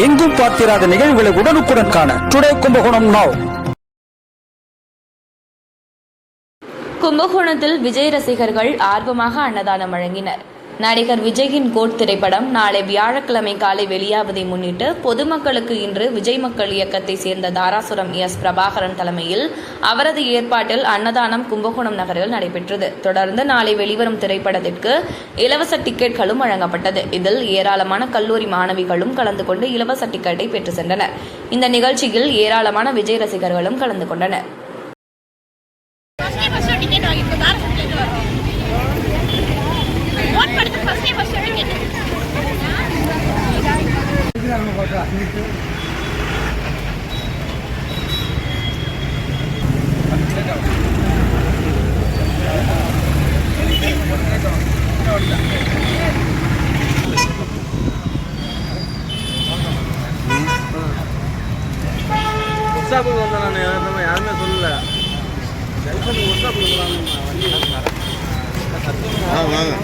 எங்கும் பார்த்திராத நிகழ்வுகளை உடனுக்குடன் காண டுடே கும்பகோணம் நாவ் கும்பகோணத்தில் விஜய் ரசிகர்கள் ஆர்வமாக அன்னதானம் வழங்கினர். நடிகர் விஜயின் கோட் திரைப்படம் நாளை வியாழக்கிழமை காலை வெளியாவதை முன்னிட்டு பொதுமக்களுக்கு இன்று விஜய் மக்கள் இயக்கத்தை சேர்ந்த தாராசுரம் எஸ். பிரபாகரன் தலைமையில் அவரது ஏற்பாட்டில் அன்னதானம் கும்பகோணம் நகரில் நடைபெற்றது. தொடர்ந்து நாளை வெளிவரும் திரைப்படத்திற்கு இலவச டிக்கெட்களும் வழங்கப்பட்டது. இதில் ஏராளமான கல்லூரி மாணவிகளும் கலந்து கொண்டு இலவச டிக்கெட்டை பெற்று சென்றனர். இந்த நிகழ்ச்சியில் ஏராளமான விஜய் ரசிகர்களும் கலந்து கொண்டனர். ஒர்க்ஷாப்புக்கு வந்தேன் நான். யாருமே யாருமே சொல்லல. ஜங்ஷனுக்கு ஒர்க்ஷாப்புக்கு போகலான்னு வண்டி ஆ வாங்க.